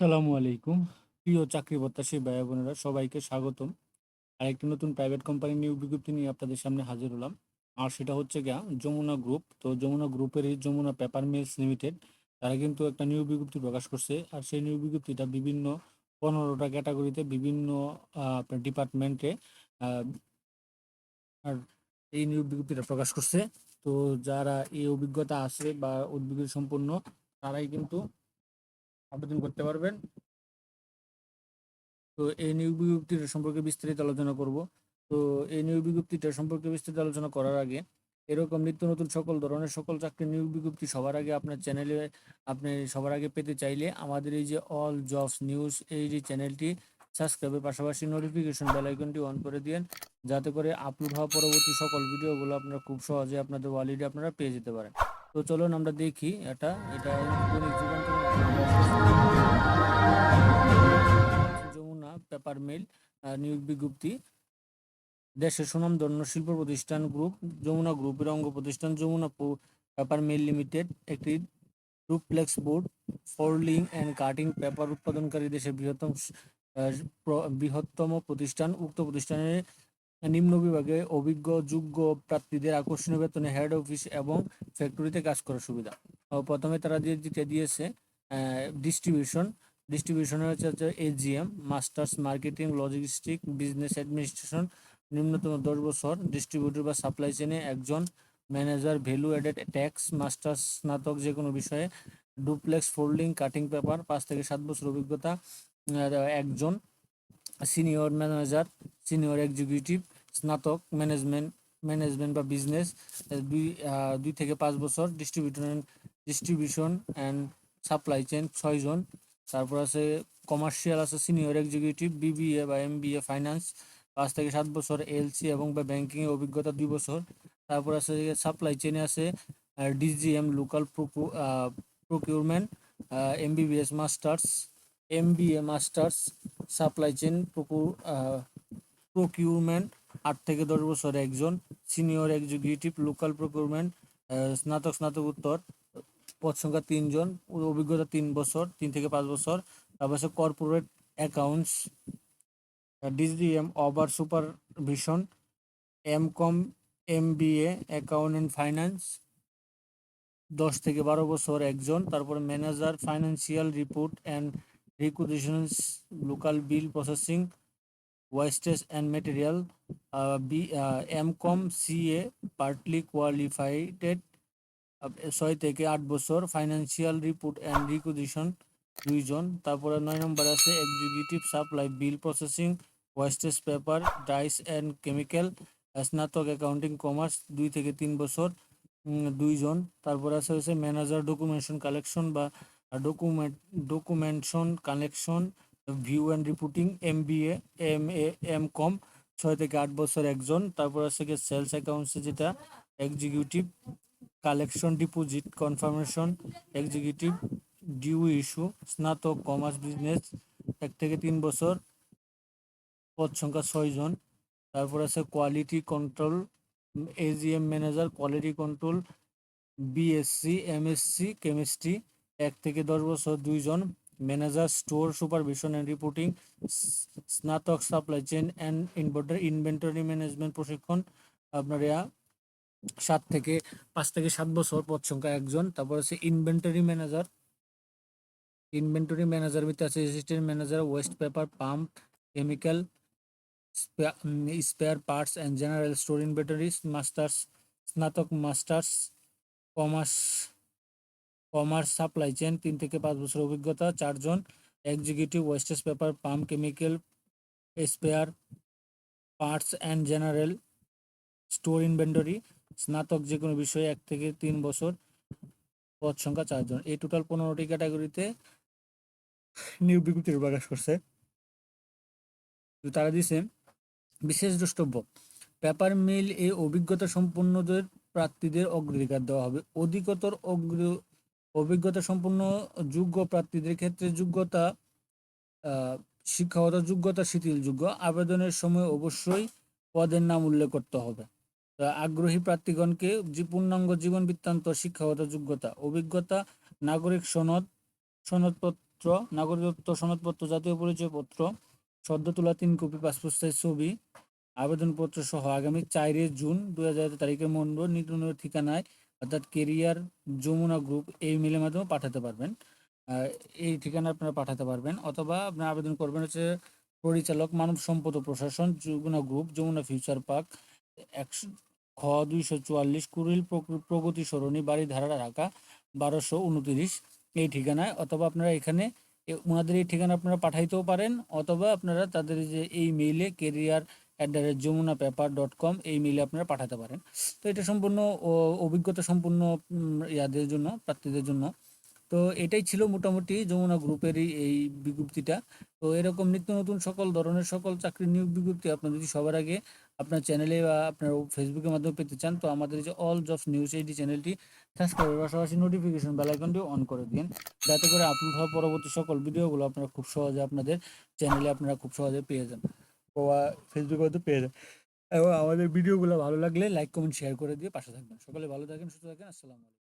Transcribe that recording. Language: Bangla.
আসসালামু আলাইকুম। প্রিয় চাকরি প্রত্যাশী ভাই বোনেরা, সবাইকে স্বাগতম। আরেকটি নতুন প্রাইভেট কোম্পানি নিয়োগ বিজ্ঞপ্তি নিয়ে আপনাদের সামনে হাজির হলাম। আর সেটা হচ্ছে গিয়া যমুনা গ্রুপ তো যমুনা গ্রুপের এই যমুনা পেপার মিলস লিমিটেড তারা কিন্তু একটা নিয়োগ বিজ্ঞপ্তি প্রকাশ করছে। আর সেই নিয়োগ বিজ্ঞপ্তিটা বিভিন্ন পনেরোটা ক্যাটাগরিতে বিভিন্ন আপনার ডিপার্টমেন্টে আর এই নিয়োগ বিজ্ঞপ্তিটা প্রকাশ করছে। তো যারা এই অভিজ্ঞতা আছে বা উদ্যোগী সম্পন্ন তারাই কিন্তু আবেদন করতে পারবেন। তো এই নিয়োগ বিজ্ঞপ্তিটা সম্পর্কে বিস্তারিত আলোচনা করব। তো এই নিয়োগ বিজ্ঞপ্তিটা সম্পর্কে বিস্তারিত আলোচনা করার আগে এরকম নিত্য নতুন সকল ধরনের সকল চাকরির নিয়োগ বিজ্ঞপ্তি সবার আগে আপনার চ্যানেলে, আপনি সবার আগে পেতে চাইলে আমাদের এই যে অল জবস নিউজ এই যে চ্যানেলটি সাবস্ক্রাইবের পাশাপাশি নোটিফিকেশন বেল আইকনটি অন করে দিন যাতে করে আপলোড হওয়া পরবর্তী সকল ভিডিওগুলো আপনারা খুব সহজে আপনাদের ওয়ালিডে আপনারা পেয়ে যেতে পারেন। তো চলুন আমরা দেখি এটা এটা যমুনা পেপার মিল নিয়োগ বিজ্ঞপ্তি। দেশের সুনামধন্য শিল্প প্রতিষ্ঠান গ্রুপ যমুনা গ্রুপের অঙ্গ প্রতিষ্ঠান যমুনা পেপার মিল লিমিটেড একটি duplex board folding and cutting paper উৎপাদনকারী দেশের বৃহত্তম বৃহত্তম প্রতিষ্ঠান, উক্ত প্রতিষ্ঠানের নিম্ন বিভাগে অভিজ্ঞ, যোগ্য প্রার্থীদের আকর্ষণীয় বেতনে হেড অফিস এবং ফ্যাক্টরিতে কাজ করার সুবিধা। প্রথমে তারা দিয়ে দিতে দিয়েছে ডিস্ট্রিবিউশন ডিস্ট্রিবিউশনের হচ্ছে হচ্ছে AGM masters marketing logistic business administration নিম্নতম দশ বছর ডিস্ট্রিবিউটর বা সাপ্লাই চেনে একজন manager value added tax masters স্নাতক যে কোনো বিষয়ে ডুপ্লেক্স ফোল্ডিং কাটিং পেপার পাঁচ থেকে সাত বছর অভিজ্ঞতা একজন সিনিয়র ম্যানেজার সিনিয়র এক্সিকিউটিভ স্নাতক ম্যানেজমেন্ট ম্যানেজমেন্ট বা বিজনেস দুই দুই থেকে পাঁচ বছর distributor distribution and supply chain ছয়জন তারপর আছে কমার্শিয়াল আছে সিনিয়র এক্সিকিউটিভ বিবিএ বা এম ফাইন্যান্স পাঁচ থেকে সাত বছর এলসি এবং বা ব্যাংকিং অভিজ্ঞতা দুই বছর। তারপর আছে সাপ্লাই চেনে আছে DGM local procurement MBBS masters MBA masters supply chain procurement আট থেকে দশ বছর একজন সিনিয়র এক্সিকিউটিভ লোকাল প্রকিউরমেন্ট স্নাতক, স্নাতকোত্তর। পদ সংখ্যা তিনজন, অভিজ্ঞতা তিন বছর, তিন থেকে পাঁচ বছর। তারপর আছে corporate accounts DGM over supervision M com M B A account and finance দশ থেকে বারো বছর একজন। তারপরে manager financial report and requisitions local bill processing wastage and material B M com C A partly qualified ছয় থেকে আট বছর ফাইন্যান্সিয়াল রিপোর্ট অ্যান্ড রিকুইজিশন দুইজন, তারপরে নয় নম্বর আছে executive supply bill processing wastage paper dyes and chemical স্নাতক অ্যাকাউন্টিং কমার্স দুই থেকে তিন বছর দুইজন, তারপর আছে হচ্ছে ম্যানেজার ডকুমেন্টেশন কালেকশন বা document documentation collection view and reporting M B A M A M com ছয় থেকে আট বছর একজন, তারপর আছে কি সেলস অ্যাকাউন্টসে যেটা executive collection, deposit, confirmation, executive, due issue, স্নাতক, কমার্স, বিজনেস, এক থেকে তিন বছর, পদ সংখ্যা ছয়জন তারপর আছে quality control, AGM manager, quality control, BSc, MSc, chemistry, এক থেকে দশ বছর দুইজন manager, store, supervision and reporting, স্নাতক, supply chain and inverter, inventory management, প্রশিক্ষণ, আপনার সাত থেকে পাঁচ থেকে সাত বছর পদ সংখ্যা একজন। তারপর আছে ইনভেন্টরি ম্যানেজার ইনভেন্টরি ম্যানেজার ভিতরে আছে assistant manager waste paper pump chemical spare parts and general store inventories masters স্নাতক masters commerce commerce supply chain তিন থেকে পাঁচ বছর অভিজ্ঞতা, চারজন। Executive wastage paper pump chemical spare parts and general store inventory, স্নাতক যে কোনো বিষয়ে এক থেকে তিন বছর পদ সংখ্যা চারজন। এই টোটাল পনেরোটি ক্যাটাগরিতে নিয়োগ বিজ্ঞপ্তি প্রকাশ করছে। তারা দিছে, বিশেষ দ্রষ্টব্য পেপার মিল এ অভিজ্ঞতা সম্পন্নদের প্রার্থীদের অগ্রাধিকার দেওয়া হবে। অধিকতর অগ্র, অভিজ্ঞতা সম্পন্ন, যোগ্য প্রার্থীদের ক্ষেত্রে যোগ্যতা শিক্ষাগত যোগ্যতা শিথিলযোগ্য আবেদনের সময় অবশ্যই পদের নাম উল্লেখ করতে হবে। আগ্রহী প্রার্থীগণকে পূর্ণাঙ্গ জীবন বৃত্তান্ত, শিক্ষাগত যোগ্যতা, অভিজ্ঞতা, নাগরিক সনদ, সনদপত্র, নাগরিকত্ব সনদপত্র, জাতীয় পরিচয়পত্র, সদ্য তোলা তিন কপি, পাসপোর্ট সাইজ ছবি, আবেদনপত্র সহ আগামী চারে জুন দু হাজার তারিখের মন্ড নির্ধারিত ঠিকানায় অর্থাৎ কেরিয়ার যমুনা গ্রুপ এই মেলের মাধ্যমে পাঠাতে পারবেন। এই ঠিকানা আপনারা পাঠাতে পারবেন। অথবা আপনারা আবেদন করবেন হচ্ছে পরিচালক, মানব সম্পদ ও প্রশাসন, Jamuna group Jamuna future park একশো খ, দুইশো চুয়াল্লিশ কুড়িল প্রগ- প্রগতি সরণি বাড়ি ধারা ঢাকা বারোশো উনতিরিশ। এই ঠিকানায় অথবা আপনারা এখানে ওনাদের এই ঠিকানা আপনারা পাঠাইতেও পারেন, অথবা আপনারা তাদের যে এই মেইলে career at the rate Jamuna paper dot com এই মেইলে আপনারা পাঠাতে পারেন। তো এটা সম্পূর্ণ অভিজ্ঞতা সম্পূর্ণ ইয়াদের জন্য, প্রার্থীদের জন্য। তো এটাই ছিল মোটামুটি যমুনা গ্রুপেরই এই বিজ্ঞপ্তিটা। তো এরকম নিত্য নতুন সকল ধরনের সকল চাকরি নিয়োগ বিজ্ঞপ্তি আপনার যদি সবার আগে আপনার চ্যানেলে বা আপনার ফেসবুকের মাধ্যমে পেতে চান, তো আমাদের যে অল জবস নিউজ এই চ্যানেলটি সাবস্ক্রাইবের পাশাপাশি নোটিফিকেশন বেল আইকনটিও অন করে দিন। যাতে করে আপলোড হওয়া পরবর্তী সকল ভিডিওগুলো আপনারা খুব সহজে আপনাদের চ্যানেলে আপনারা খুব সহজে পেয়ে যান। বা ফেসবুকে হয়তো পেয়ে যান। এবং আমাদের ভিডিওগুলো ভালো লাগলে লাইক কমেন্ট শেয়ার করে দিয়ে পাশে থাকবেন। সকলে ভালো থাকেন, সুস্থ থাকেন, আসসালামু আলাইকুম।